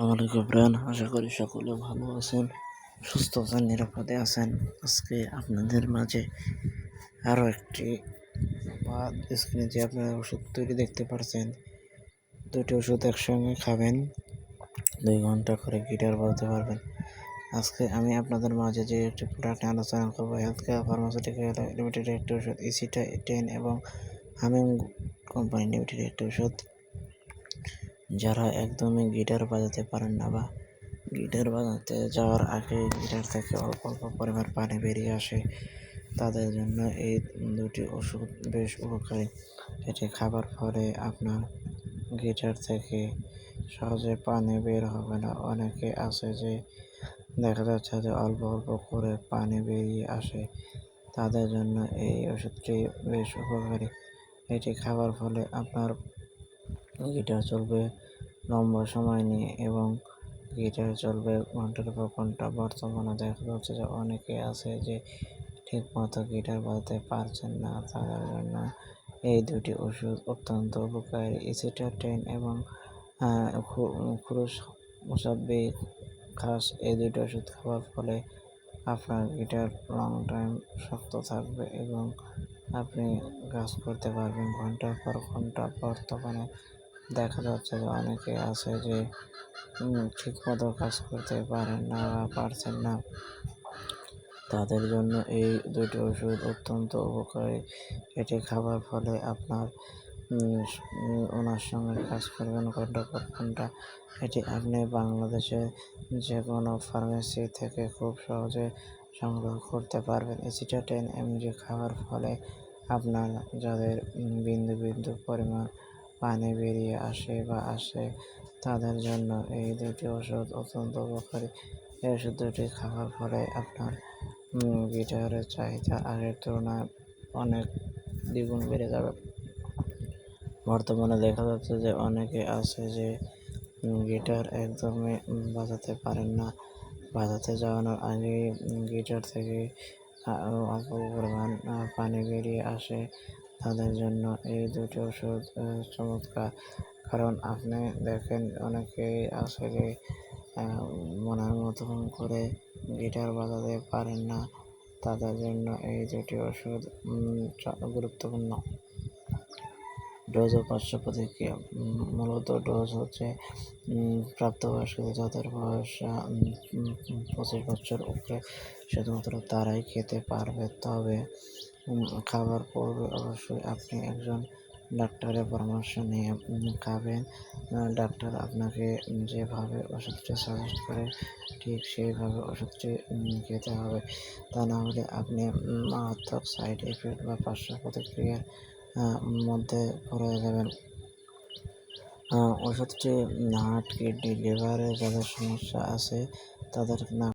আসসালামু আলাইকুম ব্রান আশা করি সকলে ভালো আছেন, সুস্থ আছেন, নিরাপদে আছেন। আজকে আপনাদের মাঝে আরও একটি স্ক্রিনে যে আপনারা ওষুধ তৈরি দেখতে পারছেন। দুটি ওষুধ একসঙ্গে খাবেন, দুই ঘণ্টা করে গিটার বলতে পারবেন। আজকে আমি আপনাদের মাঝে যে একটি প্রোডাক্ট আলোচনা করব হেলথ কেয়ার ফার্মাসিউটিক্যাল লিমিটেড একটি ওষুধ ইসিটা টেন এবং হামিং কোম্পানি লিমিটেড একটি ওষুধ। যারা একদমই গিটার বাজাতে পারেন না বা গিটার বাজাতে যাওয়ার আগে গিটার থেকে অল্প অল্প পরিমাণ পানি বেরিয়ে আসে, তাদের জন্য এই দুটি ওষুধ বেশ উপকারী। এটি খাবার ফলে আপনার গিটার থেকে সহজে পানি বের হবে না। অনেকে আছে যে দেখা যাচ্ছে যে অল্প অল্প করে পানি বেরিয়ে আসে, তাদের জন্য এই ওষুধটি বেশ উপকারী। এটি খাবার ফলে আপনার গিটার চলবে লম্বা সময় নিয়ে এবং গিটার চলবে ঘণ্টার পর ঘণ্টা। বর্তমানে দেখা যাচ্ছে যে অনেকে আছে যে ঠিক মতো গিটার বাজাতে পারছেন না, তাদের জন্য এই দুটি ওষুধ অত্যন্ত উপকারী। ইসিটাটেন এবং খুরুস মুসাব্বিক খাস এই দুটি ওষুধ খাওয়ার ফলে আপনার গিটার লং টাইম শক্ত থাকবে এবং আপনি কাজ করতে পারবেন ঘণ্টার পর ঘণ্টা। বর্তমানে দেখা যাচ্ছে যে অনেকে আছে যে ঠিকমতো কাজ করতে পারেন না বা পারছেন না। তাদের জন্য এই দুটি ওষুধ অত্যন্ত উপকারী। এটি খাবার ফলে আপনার ওনার সঙ্গে কাজ করবেন ঘণ্টা পর ঘণ্টা। এটি আপনি বাংলাদেশে যে কোনো ফার্মেসি থেকে খুব সহজে সংগ্রহ করতে পারবেন। এসিটা টেন এমজি খাওয়ার ফলে আপনার যাদের বিন্দু বিন্দু পরিমাণ পানি বেরিয়ে আসে বা আসে, তাদের জন্য এই দুটি ওষুধ অত্যন্ত উপকারী। এই ওষুধ দুটি খাওয়ার ফলে আপনার গিটারের চাহিদা আগের তুলনায় অনেক দ্বিগুণ বেড়ে যাবে। বর্তমানে দেখা যাচ্ছে যে অনেকে আছে যে গিটার একদমই বাজাতে পারেন না। বাজাতে যাওয়ানোর আগে গিটার থেকে অল্প পরিমাণ পানি বেরিয়ে আসে। তাদের জন্য এই দুটি ওষুধ চমৎকার। কারণ আপনি দেখেন অনেকেই আসলে মনের মতন করে গিটার বাজাতে পারেন না। তাদের জন্য এই দুটি ওষুধ গুরুত্বপূর্ণ ডোজ ও পার্শ্ব প্রতিক্রিয়া মূলত ডোজ হচ্ছে প্রাপ্তবয়স্কদের যাদের বয়স পঁচিশ বছর উপরে, শুধুমাত্র তারাই খেতে পারবে। তবে খাবার পূর্বে অবশ্যই আপনি একজন ডাক্তারের পরামর্শ নিয়ে খাবেন। ডাক্তার আপনাকে যেভাবে ওষুধটি সাজেস্ট করে, ঠিক সেইভাবে ওষুধটি খেতে হবে। তা না হলে আপনি মারাত্মক সাইড এফেক্ট বা পার্শ্ব প্রতিক্রিয়ার মধ্যে পড়ে যাবেন। ওষুধটি হার্ট কিডনি লিভারে যাদের সমস্যা আছে, তাদের না